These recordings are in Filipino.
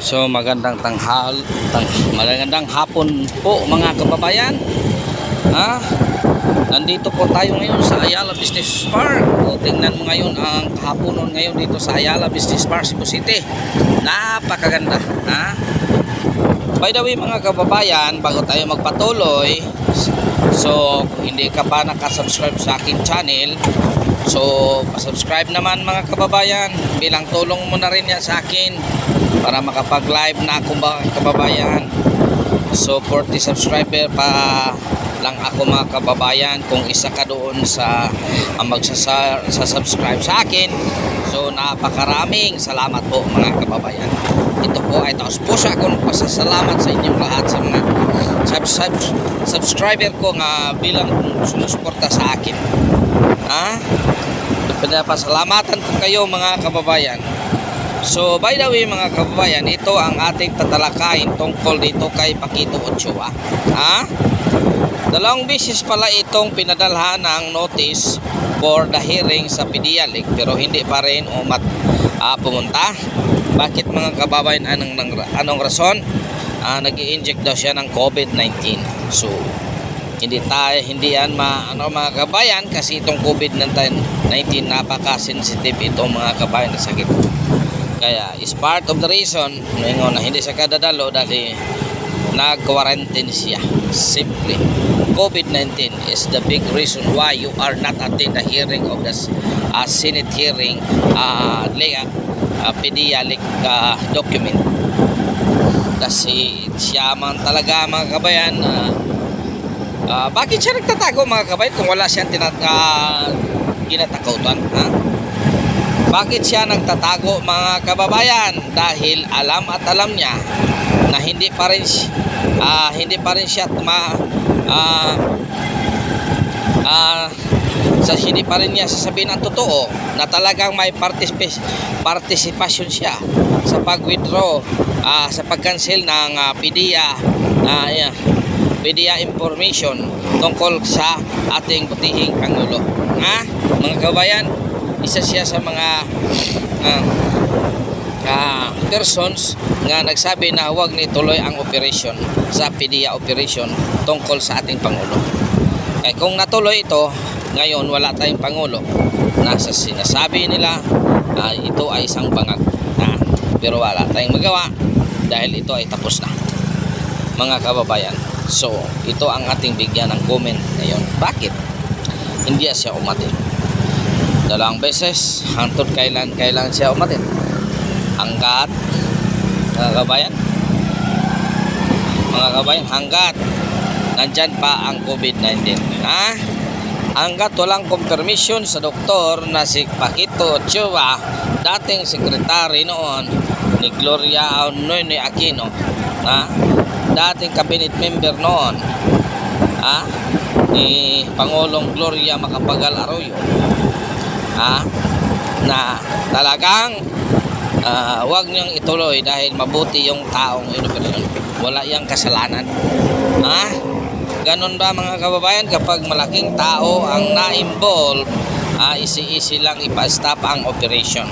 So magandang tanghal, tang, magandang hapon po mga kababayan. Ha? Nandito po tayo ngayon sa Ayala Business Park. O tingnan mo ngayon ang hapunon ngayon dito sa Ayala Business Park, Cebu City. Napakaganda. Ha? By the way mga kababayan, bago tayo magpatuloy, so kung hindi ka pa nakasubscribe sa aking channel, so pasubscribe naman mga kababayan, bilang tulong mo na rin yan sa akin para makapag-live na ako mga kababayan. So 40 subscriber pa lang ako mga kababayan kung isa ka doon sa ang magsasa sa akin. So napakaraming salamat po mga kababayan. Ito po ay taos puso ako pasasalamat sa inyong lahat sa mga sub, sub, subscriber ko nga bilang sumusuporta sa akin. Ha? Pinapasalamatan ko kayo mga kababayan So by the way mga kababayan, ito ang ating tatalakayin tungkol dito kay Pakito Ochoa. Ha? Dalawang beses pala itong pinadalhan ng notice for the hearing sa PDIALIC pero hindi pa rin umat ah, pumunta. Bakit mga kababayan anong, anong, rason? Ah, nag inject daw siya ng COVID-19. So hindi tayo hindi yan ma, ano, mga kabayan kasi itong COVID-19 napaka-sensitive itong mga kabayan na sakit. Kaya is part of the reason ngayon na hindi siya kadadalo dahil nag-quarantine siya. Simply. COVID-19 is the big reason why you are not attend the hearing of the uh, Senate hearing uh, uh, uh, pediatric uh, document. Kasi siya man talaga mga kabayan uh, uh, bakit siya nagtatago mga kabayan kung wala siyang tinat uh, ginatakutan ha? Bakit siya nagtatago mga kababayan? Dahil alam at alam niya na hindi pa rin uh, hindi pa rin siya tuma uh, uh, sa hindi pa rin niya sasabihin ang totoo na talagang may particip- participation siya sa pag-withdraw uh, sa pag-cancel ng uh, PDEA uh, yeah, PDEA information tungkol sa ating butihing Pangulo. Ha? Mga kabayan, isa siya sa mga uh, uh, persons nga nagsabi na huwag ni tuloy ang operation sa PDEA operation tungkol sa ating Pangulo. Kaya kung natuloy ito, ngayon wala tayong Pangulo, nasa sinasabi nila uh, ito ay isang bangag na pero wala tayong magawa dahil ito ay tapos na mga kababayan. So, ito ang ating bigyan ng comment ngayon. Bakit? Hindi siya umatin dalawang beses hangtod kailan kailan siya umatin. Hanggat mga kabayan. Mga kabayan hanggat nandyan pa ang COVID-19 ha? Hanggat walang confirmation sa doktor na si Paquito Ochoa dating sekretary noon ni Gloria Noynoy Aquino ha? Dating cabinet member noon ha? Ni Pangulong Gloria Macapagal Arroyo ha, na talagang uh, wag niyang ituloy dahil mabuti yung taong inoperasyon. Wala yang kasalanan. Ha? Ganon ba mga kababayan kapag malaking tao ang na-involve, uh, isi-isi lang ipa-stop ang operation.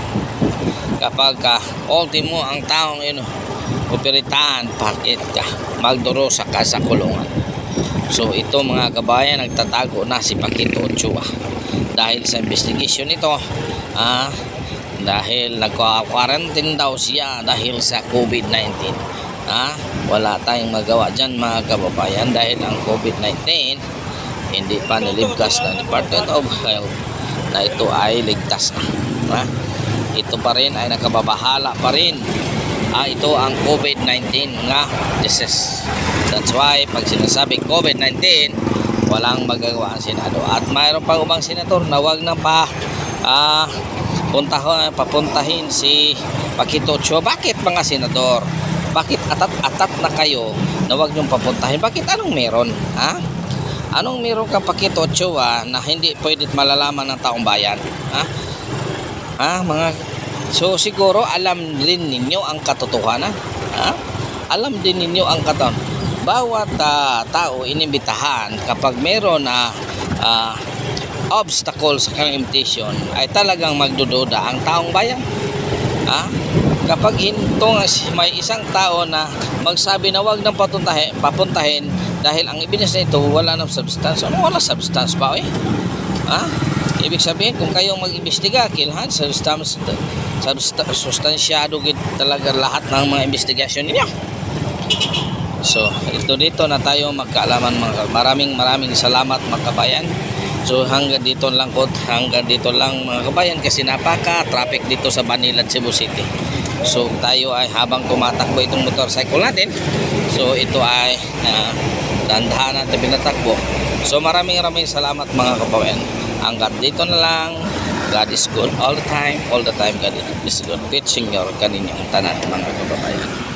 Kapag uh, ultimo ang taong ino operitahan, bakit ka magduro sa kasa kulungan. So ito mga kabayan nagtatago na si Paquito Ochoa dahil sa investigation nito ah, dahil nagka-quarantine daw siya dahil sa COVID-19 ah, wala tayong magawa dyan mga kababayan dahil ang COVID-19 hindi pa nilibkas ng Department of Health na ito ay ligtas na ah, ito pa rin ay nakababahala pa rin. Ah, ito ang COVID-19 nga disease that's why pag sinasabi COVID-19 walang magagawa ang Senado. At mayroon pang umang senador na wag na pa ah, puntahan, papuntahin si Pakito Ochoa. Bakit mga senador? Bakit atat-atat na kayo na wag niyong papuntahin? Bakit anong meron? Ha? Anong meron kang Pakito Ochoa na hindi pwedeng malalaman ng taong bayan? Ha? Ha, mga So siguro alam rin ninyo ang katotohanan. Ha? Alam din ninyo ang katotohanan bawat uh, tao inimbitahan kapag meron na uh, obstacle sa kanyang invitation ay talagang magdududa ang taong bayan. Ha? kapag hintong may isang tao na magsabi na wag nang patuntahin, papuntahin dahil ang evidence nito wala ng substance. Ano wala substance pa eh? Ha? Ibig sabihin kung kayong mag-imbestiga, kilhan substance substa- sustansyado talaga lahat ng mga investigasyon ninyo. So, ito dito na tayo magkaalaman mga maraming maraming salamat mga kabayan. So hanggang dito lang ko, hanggang dito lang mga kabayan kasi napaka traffic dito sa Manila at Cebu City. So tayo ay habang tumatakbo itong motorcycle natin, so ito ay uh, dandahan natin pinatakbo. So maraming maraming salamat mga kabayan. Hanggang dito na lang. God is good all the time, all the time God is good. Teaching your kaninyong tanan mga kababayan.